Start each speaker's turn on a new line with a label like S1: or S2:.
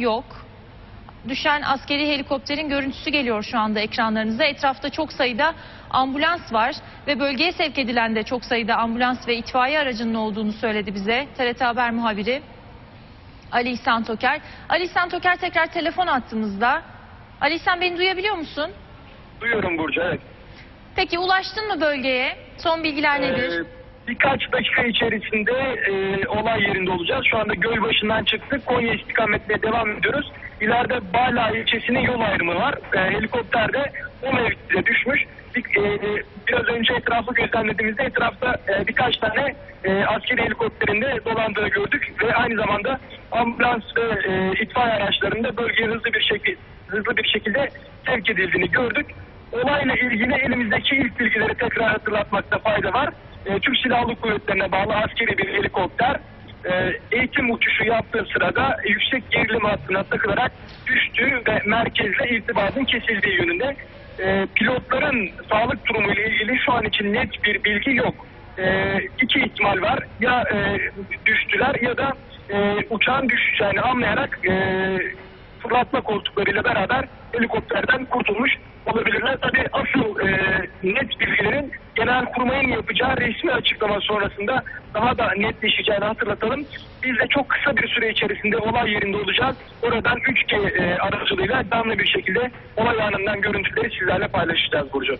S1: yok. Düşen askeri helikopterin görüntüsü geliyor şu anda ekranlarınıza. Etrafta çok sayıda ambulans var ve bölgeye sevk edilen de çok sayıda ambulans ve itfaiye aracının olduğunu söyledi bize TRT Haber muhabiri Ali İhsan Toker. Ali İhsan Toker tekrar telefon attığımızda. Ali İhsan beni duyabiliyor musun?
S2: Duyuyorum Burcu evet.
S1: Peki ulaştın mı bölgeye? Son bilgiler nedir?
S2: Ee, birkaç dakika içerisinde e, olay yerinde olacağız. Şu anda Gölbaşı'ndan çıktık. Konya istikametine devam ediyoruz. İleride Bala ilçesinin yol ayrımı var. E, helikopter de o mevkide düşmüş. Bir, e, biraz önce etrafı gözlemlediğimizde etrafta e, birkaç tane e, askeri helikopterinde dolandığını gördük ve aynı zamanda ambulans ve e, itfaiye araçlarında bölgeye hızlı bir şekilde hızlı bir şekilde sevk edildiğini gördük. Olayla ilgili elimizdeki ilk bilgileri tekrar hatırlatmakta fayda var. E, Türk Silahlı Kuvvetleri'ne bağlı askeri bir helikopter e, eğitim uçuşu yaptığı sırada yüksek gerilim hattına takılarak düştüğü ve merkezle irtibatın kesildiği yönünde. E, pilotların sağlık durumu ile ilgili şu an için net bir bilgi yok. E, iki ihtimal var. Ya e, düştüler ya da e, uçağın düşeceğini anlayarak e, fırlatma koltuklarıyla beraber helikopterden kurtulmuş bilgilerin genel kurmayın yapacağı resmi açıklama sonrasında daha da netleşeceğini hatırlatalım. Biz de çok kısa bir süre içerisinde olay yerinde olacağız. Oradan 3G e, aracılığıyla canlı bir şekilde olay anından görüntüleri sizlerle paylaşacağız Burcu.